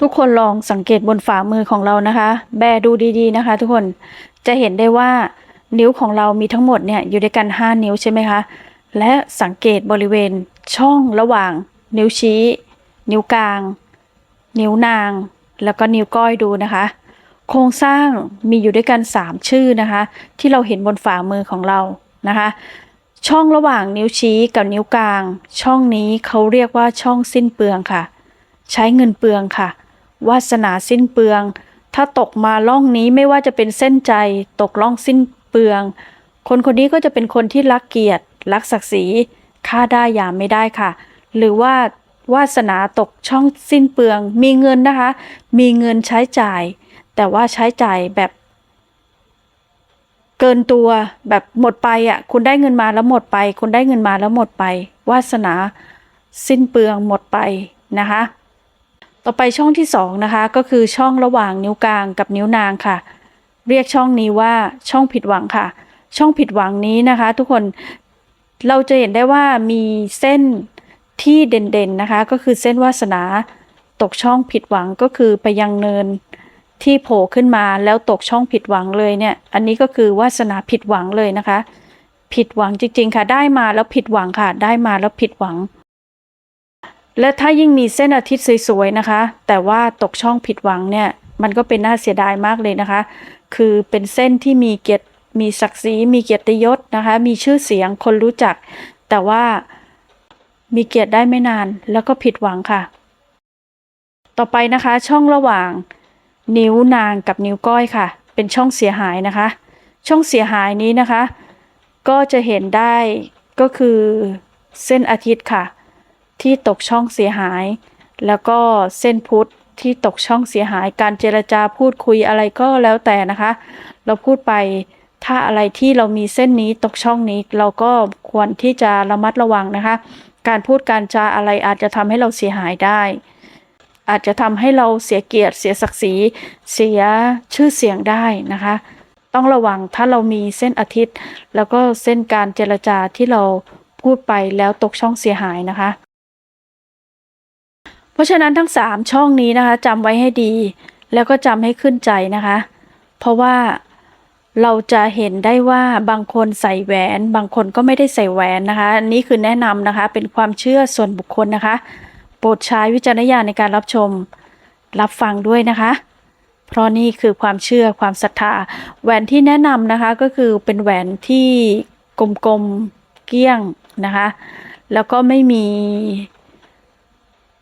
ทุกคนลองสังเกตบนฝ่ามือของเรานะคะ แบดูดีๆนะคะ ทุกคนจะเห็นได้ว่านิ้วของเรามีทั้งหมดเนี่ยอยู่ด้วยกัน 5 นิ้วใช่ไหมคะ และสังเกตบริเวณช่องระหว่าง นิ้วชี้ นิ้วกลาง นิ้วนาง แล้วก็นิ้วก้อยดูนะคะ โครงสร้างมีอยู่ด้วยกัน 3 ชื่อนะคะ ที่เราเห็นบนฝ่ามือของเรานะคะ ช่องระหว่างนิ้วชี้กับนิ้วกลาง ช่องนี้เขาเรียกว่าช่องสิ้นเปลืองค่ะ ใช้เงินเปลืองค่ะ วาสนาสิ้นเปลือง ถ้าตกมาล่องนี้ไม่ว่าจะเป็นเส้นใจ ตกล่องสิ้นเปลือง คนคนนี้ก็จะเป็นคนที่รักเกียรติ รักศักดิ์ศรีค่าได้ยามไม่ได้ค่ะ หรือว่าวาสนาตกช่องสิ้นเปลือง มีเงินนะคะ มีเงินใช้จ่าย แต่ว่าใช้จ่ายแบบ เกินตัวแบบหมดไปอะ คุณได้เงินมาแล้วหมดไป คุณได้เงินมาแล้วหมดไป วาสนาสิ้นเปลืองหมดไปนะคะ ต่อไปช่องที่สองนะคะก็คือช่องระหว่างนิ้วกลางกับนิ้วนางค่ะ เรียกช่องนี้ว่าช่องผิดหวังค่ะ ช่องผิดหวังนี้นะคะ ทุกคนเราจะเห็นได้ว่ามีเส้นที่เด่นๆนะคะ ก็คือเส้นวาสนาตกช่องผิดหวังก็คือไปยังเนินที่โผล่ขึ้นมาแล้วตกช่องผิดหวังเลยเนี่ย อันนี้ก็คือวาสนาผิดหวังเลยนะคะ ผิดหวังจริงๆค่ะ ได้มาแล้วผิดหวังค่ะ ได้มาแล้วผิดหวัง และถ้ายิ่งมีเส้นอาทิตย์สวยๆนะคะ แต่ว่าตกช่องผิดหวังเนี่ยมันก็เป็นน่าเสียดายมากเลยนะคะ คือเป็นเส้นที่มีเกียรติมีศักดิ์ศรีมีเกียรติยศนะคะ มีชื่อเสียงคนรู้จัก แต่ว่ามีเกียรติได้ไม่นานแล้วก็ผิดหวังค่ะ ต่อไปนะคะช่องระหว่างนิ้วนางกับนิ้วก้อยค่ะ เป็นช่องเสียหายนะคะ ช่องเสียหายนี้นะคะ ก็จะเห็นได้ก็คือเส้นอาทิตย์ค่ะ ที่ตกช่องเสียหาย แล้วก็เส้นพุทธที่ตกช่องเสียหาย การเจรจาพูดคุยอะไรก็แล้วแต่นะคะ เราพูดไปถ้าอะไรที่เรามีเส้นนี้ตกช่องนี้ เราก็ควรที่จะระมัดระวังนะคะ การพูดการจาอะไรอาจจะทำให้เราเสียหายได้ อาจจะทำให้เราเสียเกียรติ เสียศักดิ์ศรีเสียชื่อเสียงได้นะคะ ต้องระวังถ้าเรามีเส้นอาทิตย์ แล้วก็เส้นการเจรจาที่เราพูดไปแล้วตกช่องเสียหายนะคะ เพราะฉะนั้นทั้งสามช่องนี้นะคะจำไว้ให้ดี แล้วก็จำให้ขึ้นใจนะคะ เพราะว่าเราจะเห็นได้ว่าบางคนใส่แหวน บางคนก็ไม่ได้ใส่แหวนนะคะนนี่คือแนะนำนะคะ เป็นความเชื่อส่วนบุคคลนะคะ โปรดใช้วิจารณญาณในการรับชม รับฟังด้วยนะคะ เพราะนี่คือความเชื่อความศรัทธา แหวนที่แนะนำนะคะก็คือเป็นแหวนที่กลมๆเกี้ยงนะคะ แล้วก็ไม่มี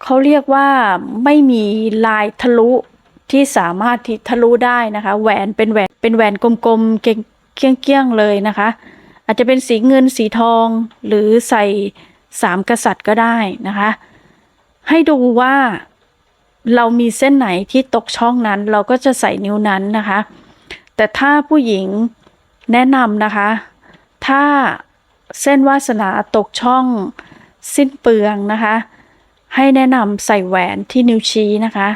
เขาเรียกว่าไม่มีลายทะลุที่สามารถที่ทะลุได้นะคะ แหวนเป็นแหวนเป็นแหวนกลมๆเกี้ยงๆเลยนะคะ อาจจะเป็นสีเงินสีทองหรือใส่สามกษัตริย์ก็ได้นะคะ ให้ดูว่าเรามีเส้นไหนที่ตกช่องนั้น เราก็จะใส่นิ้วนั้นนะคะ แต่ถ้าผู้หญิงแนะนำนะคะ ถ้าเส้นวาสนาตกช่องสิ้นเปลืองนะคะ ให้แนะนำใส่แหวนที่นิ้วชี้นะคะ